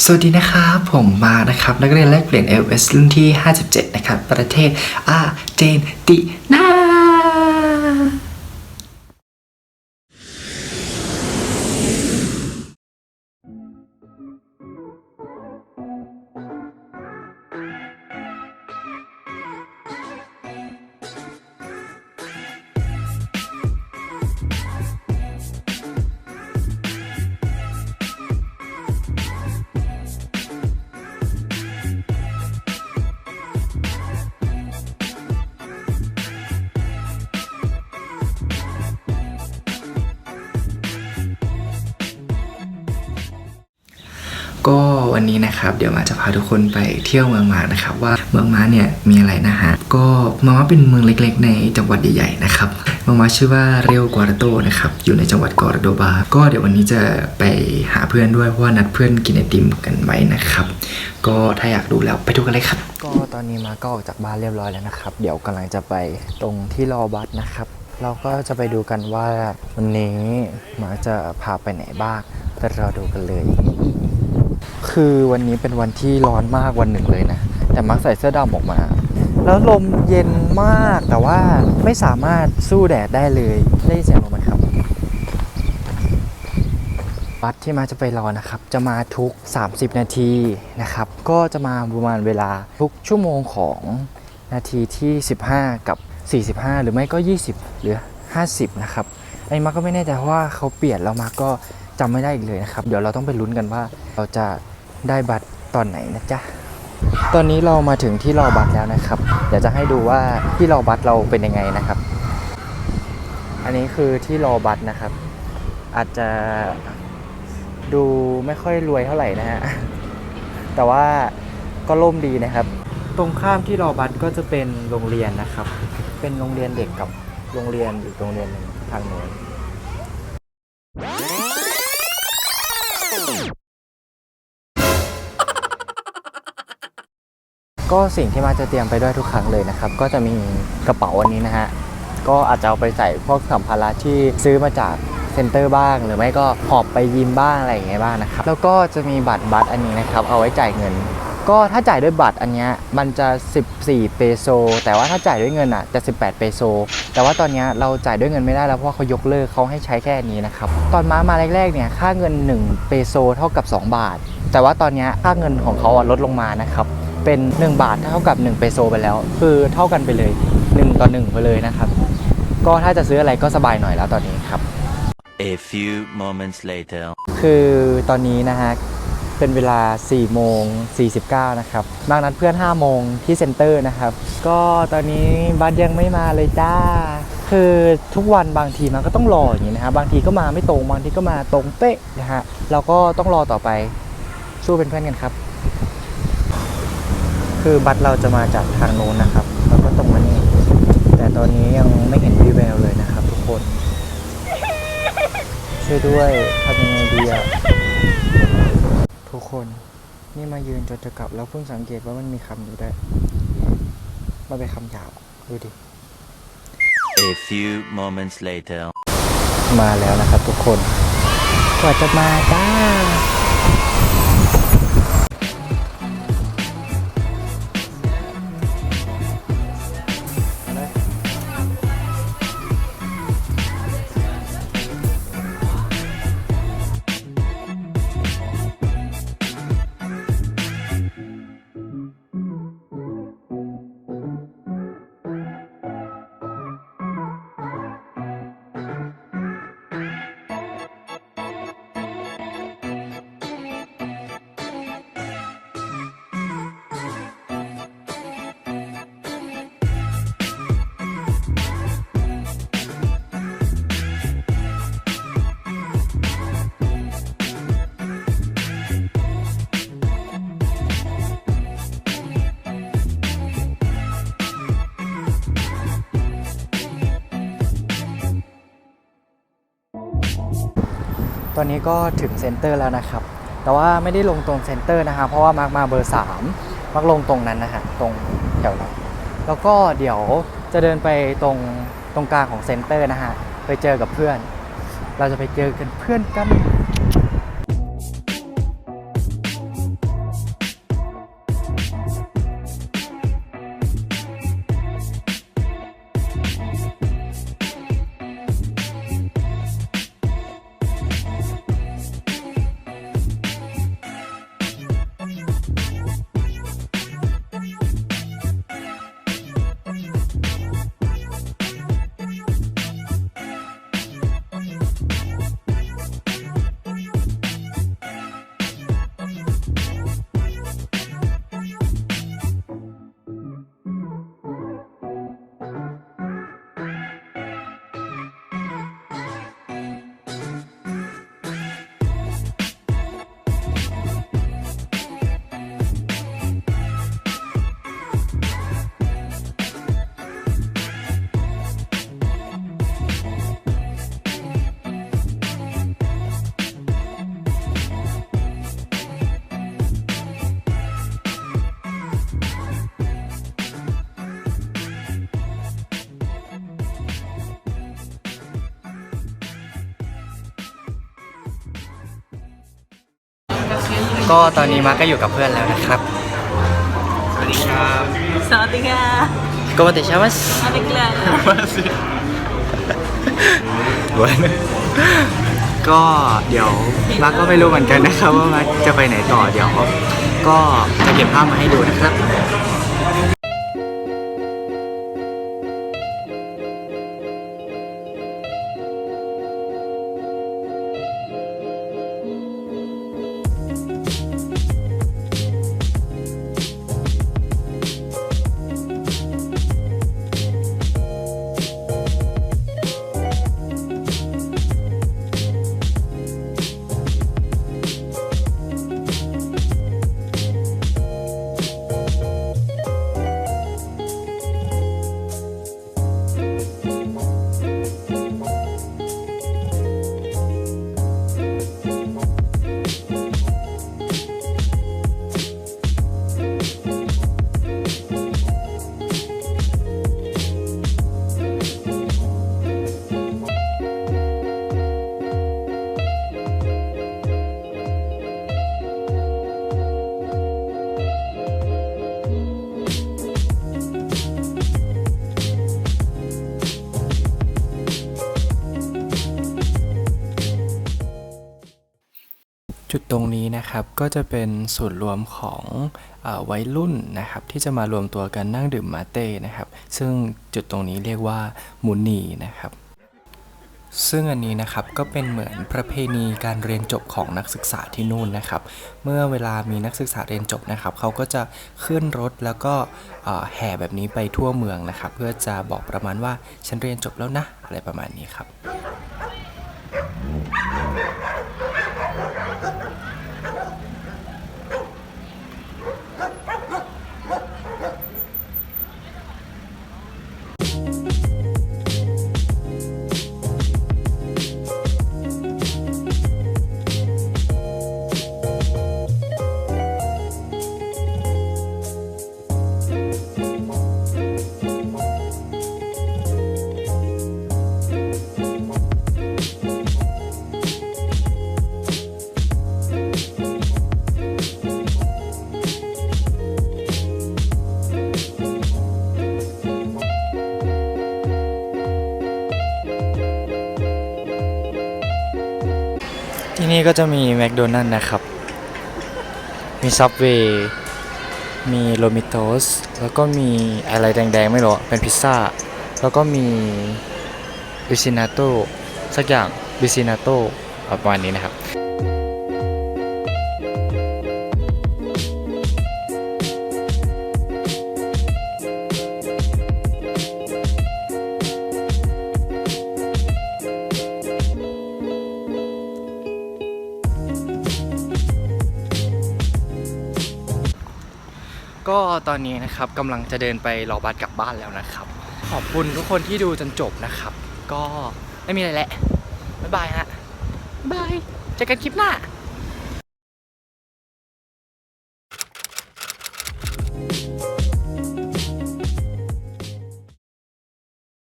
สวัสดีนะครับผมมานะครับนักเรียนแลกเปลี่ยน LS รุ่นที่ 57 นะครับ ประเทศอาร์เจนตินา ก็วันนี้นะครับเดี๋ยวมาจะพาทุกคนไปเที่ยวเมืองมานะครับว่าเมืองมาเนี่ยมีอะไรนะฮะก็เมืองมาเป็นเมืองเล็ก ๆ ในจังหวัดใหญ่ๆนะครับเมืองมาชื่อว่าเรียวกวาโตนะครับอยู่ในจังหวัดกอร์โดบา ก็เดี๋ยววันนี้จะไปหาเพื่อนด้วยเพราะว่านัดเพื่อนกินไอติมกันไว้นะครับ ก็ถ้าอยากดูแล้วไปดูกันเลยครับ ก็ตอนนี้มาก็ออกจากบ้านเรียบร้อยแล้วนะครับ เดี๋ยวกำลังจะไปตรงที่รอบัสนะครับเราก็จะไปดูกันว่าวันนี้มาจะพาไปไหนบ้างไปรอดูกันเลย คือวันนี้เป็นวันที่ร้อนมากวันหนึ่งเลยนะ แต่มักใส่เสื้อดำออกมา แล้วลมเย็นมากแต่ว่าไม่สามารถสู้แดดได้เลยได้ยินเสียงลมไหมครับบัสที่มาจะไปรอนะครับ จะมาทุก 30 นาทีนะครับ ก็จะมาประมาณเวลาทุกชั่วโมงของนาทีที่ 15 กับ 45 หรือไม่ก็ 20 หรือ 50 นะครับไอ้มาก็ไม่แน่ใจเพราะว่าเขาเปลี่ยนแล้วมาก็จำไม่ได้อีกเลยนะครับ เดี๋ยวเราต้องไปลุ้นกันว่าเราจะ ได้บัตรตอนไหนนะจ๊ะ ตอนนี้เรามาถึงที่รอบัตรแล้วนะครับ เดี๋ยวจะให้ดูว่าที่รอบัตรเราเป็นยังไงนะครับ อันนี้คือที่รอบัตรนะครับ อาจจะดูไม่ค่อยรวยเท่าไหร่นะฮะ แต่ว่าก็ร่มดีนะครับ ตรงข้ามที่รอบัสก็จะเป็นโรงเรียนนะครับ เป็นโรงเรียนเด็กกับโรงเรียนอีกโรงเรียนหนึ่งทางโน้น ก็สิ่งที่มาจะเตรียมไปด้วยทุกครั้งเลยนะครับ ก็จะมีกระเป๋าอันนี้นะฮะ ก็อาจจะเอาไปใส่พวกสัมภาระที่ซื้อมาจากเซ็นเตอร์บ้าง หรือไม่ก็หอบไปยิมบ้างอะไรอย่างเงี้ยบ้างนะครับ แล้วก็จะมีบัตรบัตรอันนี้นะครับ เอาไว้จ่ายเงิน ก็ถ้าจ่ายด้วยบัตรอันเนี้ยมันจะ 14 เปโซ แต่ว่าถ้าจ่ายด้วยเงินอะจะ 18 เปโซ แต่ว่าตอนเนี้ยเราจ่ายด้วยเงินไม่ได้แล้วเพราะว่าเขายกเลิกเขาให้ใช้แค่อันนี้นะครับ ตอนมามาแรกๆเนี่ยค่าเงิน 1 เปโซเท่ากับ 2 บาท แต่ว่าตอนเนี้ยค่าเงินของเขาลดลงมานะครับ เป็น 1 บาทเท่ากับ 1 เปโซไปแล้ว คือเท่ากันไปเลย 1 ต่อ 1 ไปเลยนะครับ ก็ถ้าจะซื้ออะไรก็สบายหน่อยแล้วตอนนี้ครับ A few moments later. คือตอนนี้นะฮะ เป็นเวลา 4 โมง 49 นะครับบางนัดเพื่อน 5 โมงที่เซ็นเตอร์นะครับ ก็ตอนนี้บัสยังไม่มาเลยจ้า คือทุกวันบางทีมันก็ต้องรออย่างนี้นะฮะ บางทีก็มาไม่ตรง บางทีก็มาตรงเป๊ะนะฮะ เราก็ต้องรอต่อไป สู้เป็นเพื่อนกันครับ คือบัสเราจะมาจากทางโน้นนะครับ แล้วก็ตรงมานี่แต่ตอนนี้ยังไม่เห็นวีแววเลยนะครับทุกคน ช่วยด้วยทำยังไงดีอะทุกคนนี่มายืนจนจะกลับแล้วเพิ่งสังเกตว่ามันมีคำอยู่ด้วยมันเป็นคำหยาบดูดิ A few moments later. มาแล้วนะครับทุกคน กว่าจะมาจ้า ตอนนี้ก็ถึงเซ็นเตอร์แล้วนะครับ แต่ว่าไม่ได้ลงตรงเซ็นเตอร์นะฮะเพราะว่ามาร์กมาเบอร์ 3 มักลงตรงนั้นนะฮะตรงแถวนั้นแล้วก็เดี๋ยวจะเดินไปตรงตรงกลางของเซ็นเตอร์นะฮะไปเจอกับเพื่อน เราจะไปเจอกันเพื่อนกัน ก็ตอนนี้มาร์คก็อยู่กับเพื่อนแล้วนะครับ สวัสดีครับสวัสดีค่ะก็มาติชามัสอันนี้เกลือมาสิวันก็เดี๋ยวมาร์คก็ไม่รู้เหมือนกันนะครับว่ามาร์คจะไปไหนต่อเดี๋ยว ก็จะเก็บภาพมาให้ดูนะครับ จุดตรงนี้นะครับก็จะเป็นส่วนรวมของอวัยรุ่นนะครับที่จะมารวมตัวกันนั่งดื่มมาเต้นะครับ ซึ่งจุดตรงนี้เรียกว่ามุนีนะครับซึ่งอันนี้นะครับก็เป็นเหมือนประเพณีการเรียนจบของนักศึกษาที่นู่นนะครับ เมื่อเวลามีนักศึกษาเรียนจบนะครับเขาก็จะขึ้นรถแล้วก็แห่แบบนี้ไปทั่วเมืองนะครับ เพื่อจะบอกประมาณว่าฉันเรียนจบแล้วนะ อะไรประมาณนี้ครับ ที่นี่ก็จะมีแมคโดนัลล์นะครับ มีซับเวย์มีโรมิโตสแล้วก็มีอะไรแดงๆ ไม่รู้ เป็นพิซซ่า แล้วก็มีบิซินาโตสักอย่างบิซินาโตประมาณนี้นะครับ ตอนนี้นะครับกำลังจะเดินไปรอบัสกลับบ้านแล้วนะครับ ขอบคุณทุกคนที่ดูจนจบนะครับ ก็ไม่มีอะไรแหละบ๊ายบายฮะบ๊ายบายเจอกันคลิปหน้า